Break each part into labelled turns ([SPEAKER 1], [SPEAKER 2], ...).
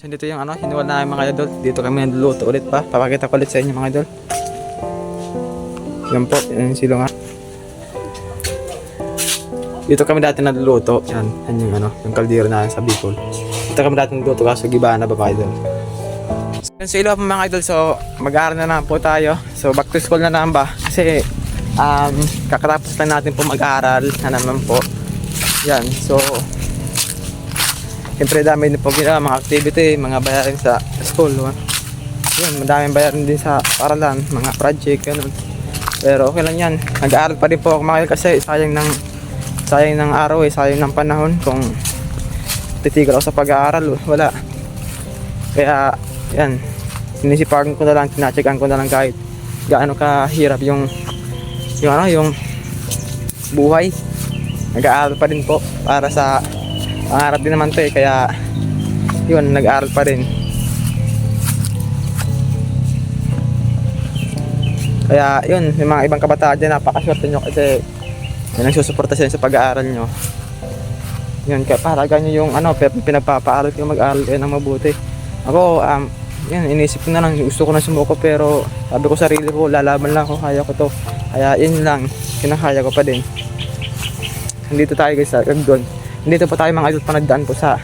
[SPEAKER 1] So dito yung ano, hinuwal na mga idol. Dito kami naluluto ulit pa. Papakita ko ulit sa inyo mga idol. Yan po, yan yung silong ha. Dito kami dati naluluto. Yan, yan yung ano, yung kaldero na sa Bicol. Dito kami dati naluluto kaso gibaan na ba mga idol. So, ilo po mga idol, so mag-aaral na naman po tayo. So back to school na naman ba? Kasi um, kakatapos lang natin po mag-aaral na naman po. Yan, so Siyempre dami din po ginawa, mga activity, mga bayarin sa school. no? Yun, madaming bayarin din sa paralan, mga project, ganun. Pero okay lang yan. Nag-aaral pa rin po ako idol, kasi sayang ng sayang ng araw eh, sayang ng panahon kung titigil ako sa pag-aaral, wala. Kaya, yan, sinisipagan ko na lang, tinacheckan ko na lang kahit gaano kahirap yung yung ano, yung buhay. Nag-aaral pa rin po para sa pangarap din naman to eh, kaya yun, nag-aaral pa rin. Kaya yun, yung mga ibang kabataan dyan, napakaswerte nyo kasi yun ang susuporta sa pag-aaral nyo. Yun, kaya para ganyan yung ano, pinagpapaaral kayo mag-aaral kayo ng mabuti. Ako, um, yan, inisip ko na lang, gusto ko na sumuko pero sabi ko sarili ko, lalaban lang ako, kaya ko to. Kaya yun lang, kinakaya ko pa din. Nandito tayo guys doon. Nandito pa tayo mga idol pa nagdaan po sa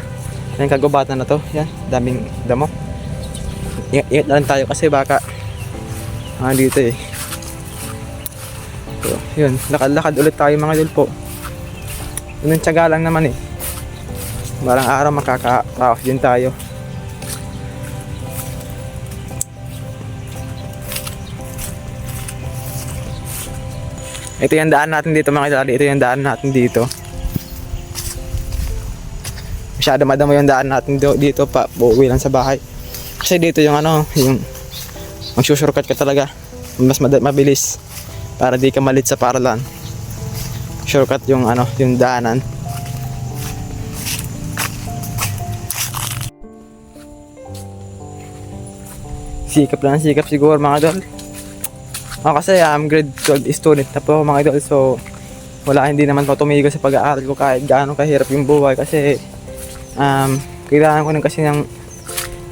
[SPEAKER 1] yung kagubatan na to. Yan, daming damo. Ingat, ingat lang tayo kasi baka ah, dito eh. So, yun, lakad-lakad ulit tayo mga idol po. Yun ang tiyaga lang naman eh. Barang araw makakaraos din tayo. Ito yung daan natin dito mga idol. Ito yung daan natin dito. Masyado madamo yung daan natin dito pa. Uuwi lang sa bahay. Kasi dito yung ano, yung magsusurkat ka talaga. Mas mabilis. Para di ka malit sa paralan. Shortcut yung ano, yung daanan. Sikap lang, sikap siguro mga idol. Ako kasi I'm grade 12 student na po mga idol so wala hindi naman po tumigil sa pag-aaral ko kahit gaano kahirap yung buhay kasi um, kailangan ko rin kasi ng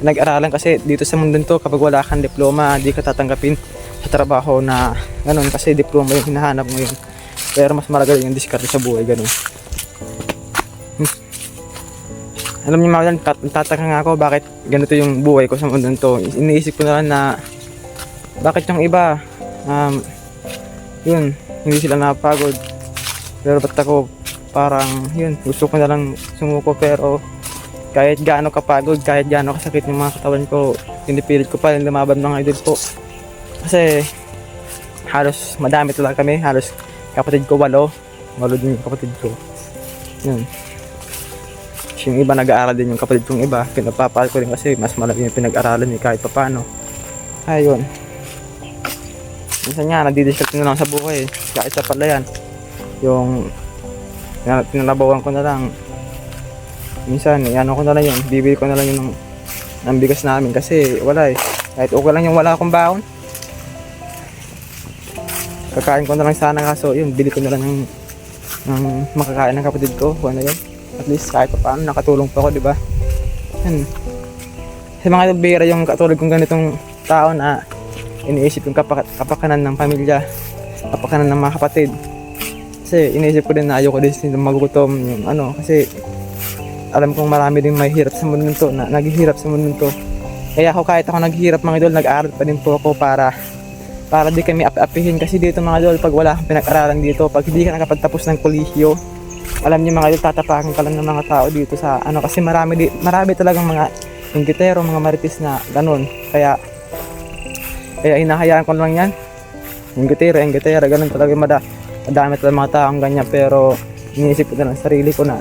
[SPEAKER 1] nag-aralan kasi dito sa mundo to kapag wala kang diploma di ka tatanggapin sa trabaho na ganun kasi diploma yung hinahanap mo yun pero mas maragal yung diskarte sa buhay ganun Hmm. alam niyo mga tat- tataka ako bakit ganito yung buhay ko sa mundo to iniisip ko na lang na bakit yung iba um, yun, hindi sila napagod. Pero ba't ako parang, yun, gusto ko na lang sumuko pero kahit gaano kapagod, kahit gaano kasakit yung mga katawan ko, pinipilit ko pa rin lumaban mga idol po. Kasi halos madami talaga kami, halos kapatid ko walo, walo din yung kapatid ko. Yun. Tapos Yung iba nag-aaral din yung kapatid kong iba, pinapapal ko rin kasi mas malaki yung pinag-aralan eh kahit papano. Ayun. Minsan nga, nagdidistract na lang sa buhay. Kahit sa palayan. Yung, tina- tinalabawan ko na lang. Minsan, ano ko na lang yun. Bibili ko na lang yun ng, ng bigas namin. Kasi wala eh. Kahit okay lang yung wala akong baon. Kakain ko na lang sana kaso yun, bili ko na lang ng, ng makakain ng kapatid ko. Ano yun. At least kahit pa paano, nakatulong pa ako, di ba? Yan. Sa mga bira yung katulad kong ganitong tao na iniisip yung kapak kapakanan ng pamilya, kapakanan ng mga kapatid. Kasi iniisip ko din na ayoko din sila magutom yung ano, kasi alam kong marami din may hirap sa mundo to, na naghihirap sa mundo to. Kaya ako kahit ako naghihirap mga idol, nag-aaral pa din po ako para para di kami api-apihin kasi dito mga idol, pag wala kang pinag-aralan dito, pag hindi ka nakapagtapos ng kolehiyo, alam niyo mga idol, tatapakan ka lang ng mga tao dito sa ano kasi marami di, marami talagang mga inggitero, mga marites na ganun. Kaya kaya hinahayaan ko lang yan. Yung gitira, ganun talaga mada, madami talaga mga taong ganyan. Pero iniisip ko na sarili ko na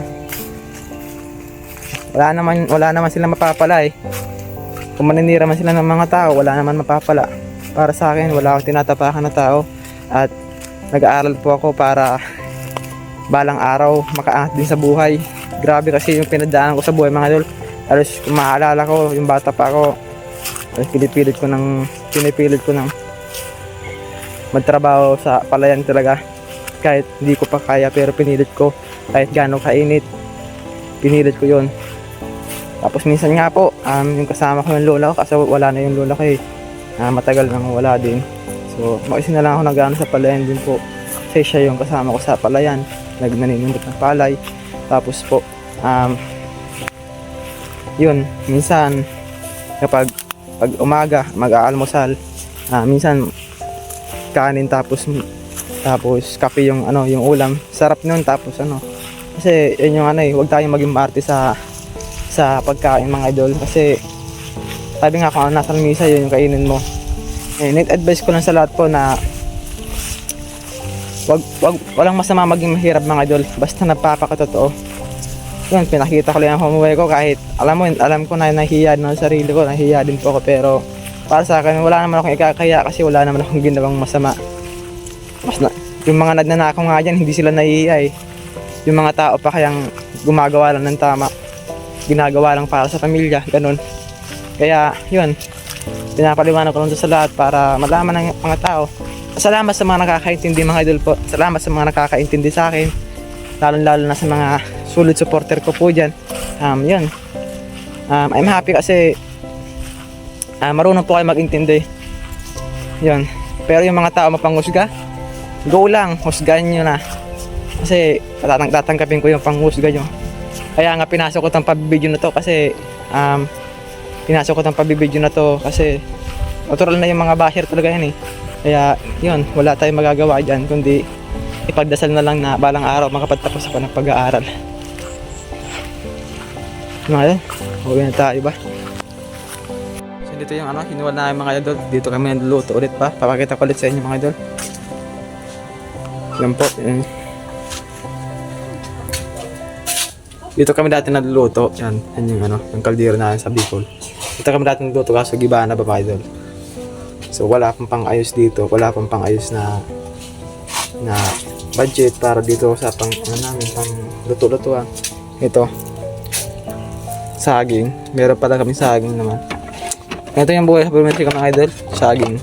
[SPEAKER 1] wala naman, wala naman sila mapapala eh. Kung maninira man sila ng mga tao, wala naman mapapala. Para sa akin, wala akong tinatapakan na tao. At nag-aaral po ako para balang araw makaangat din sa buhay. Grabe kasi yung pinadaanan ko sa buhay mga idol. Alos kung maalala ko, yung bata pa ako, alos pinipilit ko ng pinipilit ko ng magtrabaho sa palayan talaga kahit hindi ko pa kaya pero pinilit ko kahit gaano kainit pinilit ko yon Tapos minsan nga po, um, yung kasama ko yung lola ko kasi wala na yung lola ko eh. Ah, matagal nang wala din. So, makisi na lang ako nag sa palayan din po. Kasi siya yung kasama ko sa palayan. Nagnaninundot ng palay. Tapos po, um, yun, minsan, kapag pag umaga, mag-aalmusal, ah, minsan, kanin tapos tapos kape yung ano yung ulam sarap nun tapos ano kasi yun yung ano eh huwag tayong maging maarte sa sa pagkain mga idol. Kasi sabi nga kung ano nasa misa yun yung kainin mo. Eh, advice ko lang sa lahat po na wag, wag, walang masama maging mahirap mga idol. Basta napapakatotoo yun pinakita ko lang ang humuwi ko. Kahit alam mo alam ko na nahihiya na sa sarili ko nahihiya din po ako. Pero para sa akin wala naman akong ikakaya kasi wala naman akong ginawang masama. Mas na, yung mga nagnanakaw nga dyan hindi sila nahihiya eh. Yung mga tao pa kayang gumagawa lang ng tama ginagawa lang para sa pamilya ganun. Kaya yun pinapaliwanag ko lang sa lahat para malaman ng mga tao. Salamat sa mga nakakaintindi mga idol po. Salamat sa mga nakakaintindi sa akin. Lalo lalo na sa mga solid supporter ko po dyan. Um, yun. Um, I'm happy kasi ah, marunong po kayo mag-intindi. Yun. Pero yung mga tao mapanghusga go lang. Husgahan nyo na. Kasi tatang tatanggapin ko yung panghusga nyo kaya nga pinasok ko tong pabibideo na to kasi um, pinasok ko tong pabibideo na to kasi natural na yung mga basher talaga yan eh. Kaya yun wala tayong magagawa dyan kundi ipagdasal na lang na balang araw makapagtapos ako ng pag-aaral. Mga yan uwi na tayo ba? So dito yung ano hinuwal na mga idol. Dito kami naluluto ulit pa papakita ko ulit sa inyo mga idol. Yan po yan. Dito kami dati naluluto yan yan yung ano yung kaldero namin sa Bicol. Dito kami dati naluluto kaso giba na ba idol? So wala pang pang-ayos dito. Wala pang pang-ayos na na budget para dito sa pang ano namin pang luto-lutuan. Ito. Saging. Meron pala kami saging naman. Ito yung buhay sa probinsya mga idol. Saging